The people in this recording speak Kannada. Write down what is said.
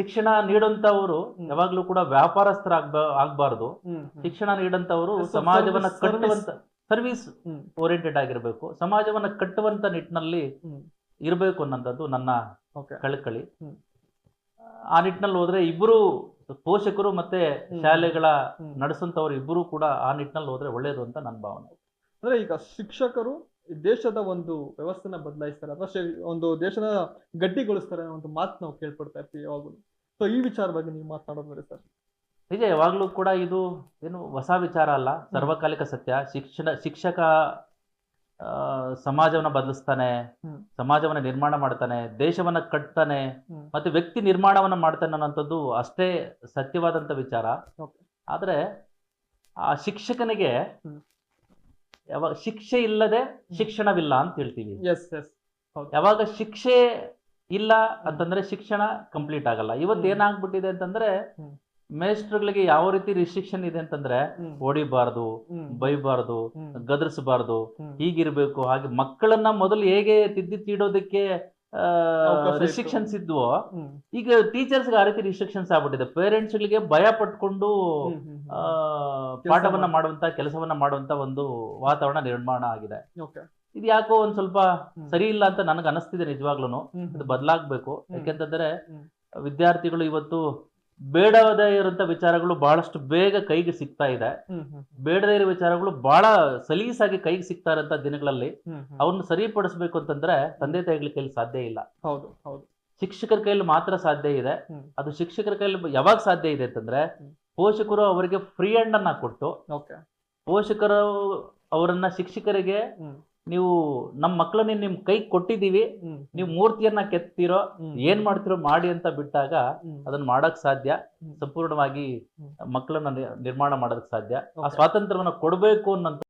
ಶಿಕ್ಷಣ ನೀಡುವಂತವರು ಹ್ಮ್. ಯಾವಾಗ್ಲೂ ಕೂಡ ವ್ಯಾಪಾರಸ್ಥರಾಗ್ಬ ಆಗ್ಬಾರ್ದು. ಶಿಕ್ಷಣ ನೀಡುವಂತವರು Yes, ಸಮಾಜವನ್ನ ಕಟ್ಟುವಂತ ಸರ್ವಿಸ್ ಓರಿಯೆಂಟೆಡ್ ಆಗಿರ್ಬೇಕು ಸಮಾಜವನ್ನ ಕಟ್ಟುವಂತ ನಿಟ್ಟಿನಲ್ಲಿ. ಇರಬೇಕು ಅನ್ನೋಂಥದ್ದು ನನ್ನ. ಕಳಕಳಿ ಆ ನಿಟ್ಟಿನಲ್ಲಿ ಹೋದ್ರೆ ಇಬ್ಬರು ಪೋಷಕರು ಮತ್ತೆ ಶಾಲೆಗಳ. ನಡೆಸುವಂತವ್ರು ಇಬ್ಬರು ಕೂಡ ಆ ನಿಟ್ಟಿನಲ್ಲಿ ಹೋದ್ರೆ ಒಳ್ಳೇದು ಅಂತ ನನ್ನ ಭಾವನೆ ಅಂದ್ರೆ ಈಗ ಶಿಕ್ಷಕರು ದೇಶದ ಒಂದು ವ್ಯವಸ್ಥೆನ ಬದಲಾಯಿಸ್ತಾರೆ ಅಥವಾ ಒಂದು ದೇಶದ ಗಟ್ಟಿಗೊಳಿಸ್ತಾರೆ ಅನ್ನೋ ಒಂದು ಮಾತು ನಾವು ಕೇಳ್ಪಡ್ತಾ ಇರ್ತೀವಿ ಯಾವಾಗಲೂ. ಸೊ ಈ ವಿಚಾರವಾಗಿ ನೀವು ಮಾತನಾಡೋದ್ರೆ ಸರ್. ನಿಜ ಯಾವಾಗ್ಲೂ ಕೂಡ ಇದು ಏನು ಹೊಸ ವಿಚಾರ ಅಲ್ಲ. ಸರ್ವಕಾಲಿಕ ಸತ್ಯ. ಶಿಕ್ಷಣ ಶಿಕ್ಷಕ ಆ, ಸಮಾಜವನ್ನ ಬದಲಿಸ್ತಾನೆ ಸಮಾಜವನ್ನ ನಿರ್ಮಾಣ ಮಾಡ್ತಾನೆ ದೇಶವನ್ನ ಕಟ್ತಾನೆ ಮತ್ತೆ ವ್ಯಕ್ತಿ ನಿರ್ಮಾಣವನ್ನ ಮಾಡ್ತಾನೆ ಅನ್ನೋಂಥದ್ದು ಅಷ್ಟೇ ಸತ್ಯವಾದಂತ ವಿಚಾರ. ಆದ್ರೆ ಆ ಶಿಕ್ಷಕನಿಗೆ. ಯಾವಾಗ ಶಿಕ್ಷೆ ಇಲ್ಲದೆ ಶಿಕ್ಷಣವಿಲ್ಲ ಅಂತ ಹೇಳ್ತೀವಿ. ಎಸ್ ಎಸ್ ಯಾವಾಗ ಶಿಕ್ಷೆ ಇಲ್ಲ ಅಂತಂದ್ರೆ ಶಿಕ್ಷಣ ಕಂಪ್ಲೀಟ್ ಆಗಲ್ಲ. ಇವತ್ತು ಏನಾಗ್ಬಿಟ್ಟಿದೆ ಅಂತಂದ್ರೆ. ಮೇಸ್ಟ್ರುಗಳಿಗೆ ಯಾವ ರೀತಿ ರಿಸ್ಟ್ರಿಕ್ಷನ್ ಇದೆ ಅಂತಂದ್ರೆ ಹೊಡಿಬಾರ್ದು ಬೈಬಾರ್ದು ಗದರ್ಸಬಾರ್ದು ಹೀಗಿರ್ಬೇಕು ಹಾಗೆ ಮಕ್ಕಳನ್ನ ಮೊದಲು ಹೇಗೆ ತಿದ್ದಿ ತೀಡೋದಕ್ಕೆ. ರಿಸ್ಟ್ರಿಕ್ಷನ್ಸ್ ಇದ್ವೋ ಈಗ ಟೀಚರ್ಸ್ಗೆ ಆ ರೀತಿ ರಿಸ್ಟ್ರಿಕ್ಷನ್ಸ್ ಆಗ್ಬಿಟ್ಟಿದೆ. ಪೇರೆಂಟ್ಸ್ ಗಳಿಗೆ ಭಯ ಪಟ್ಕೊಂಡು ಆ, ಪಾಠವನ್ನ ಮಾಡುವಂತ ಕೆಲಸವನ್ನ ಮಾಡುವಂತ ಒಂದು ವಾತಾವರಣ ನಿರ್ಮಾಣ ಆಗಿದೆ. ಇದು ಯಾಕೋ ಒಂದ್ ಸ್ವಲ್ಪ ಸರಿ ಇಲ್ಲ ಅಂತ ನನಗೆ ಅನಿಸ್ತಿದೆ ನಿಜವಾಗ್ಲೂ ಇದು ಬದಲಾಗ್ಬೇಕು. ಯಾಕೆಂತಂದ್ರೆ ವಿದ್ಯಾರ್ಥಿಗಳು ಇವತ್ತು ಬೇಡದೇ ಇರುವಂತ ವಿಚಾರಗಳು ಬಹಳಷ್ಟು ಬೇಗ ಕೈಗೆ ಸಿಗ್ತಾ ಇದೆ. ಬೇಡದೇ ಇರೋ ವಿಚಾರಗಳು ಬಹಳ ಸಲೀಸಾಗಿ ಕೈಗೆ ಸಿಗ್ತಾ ಇರೋಂತ ದಿನಗಳಲ್ಲಿ ಅವನ್ನ ಸರಿಪಡಿಸ್ಬೇಕು ಅಂತಂದ್ರೆ ತಂದೆ ತಾಯಿಗಳ ಕೈಲಿ ಸಾಧ್ಯ ಇಲ್ಲ. ಹೌದು ಹೌದು. ಶಿಕ್ಷಕರ ಕೈಯಲ್ಲಿ ಮಾತ್ರ ಸಾಧ್ಯ ಇದೆ. ಅದು ಶಿಕ್ಷಕರ ಕೈಯಲ್ಲಿ ಯಾವಾಗ ಸಾಧ್ಯ ಇದೆ ಅಂತಂದ್ರೆ. ಪೋಷಕರು ಅವರಿಗೆ ಫ್ರೀ ಹ್ಯಾಂಡ್ ಅನ್ನ ಕೊಟ್ಟು ಪೋಷಕರು ಅವರನ್ನ ಶಿಕ್ಷಕರಿಗೆ ನೀವು ನಮ್ಮ ಮಕ್ಕಳನ್ನ ನಿಮ್ ಕೈ ಕೊಟ್ಟಿದೀವಿ ನೀವು ಮೂರ್ತಿಯನ್ನ ಕೆತ್ತಿರೋ ಏನ್ ಮಾಡ್ತಿರೋ ಮಾಡಿ ಅಂತ ಬಿಟ್ಟಾಗ ಅದನ್ನ ಮಾಡಕ್ ಸಾಧ್ಯ. ಸಂಪೂರ್ಣವಾಗಿ ಮಕ್ಕಳನ್ನ ನಿರ್ಮಾಣ ಮಾಡೋದಕ್ಕೆ ಸಾಧ್ಯ. ಆ ಸ್ವಾತಂತ್ರ್ಯವನ್ನ ಕೊಡಬೇಕು ಅನ್ನೋ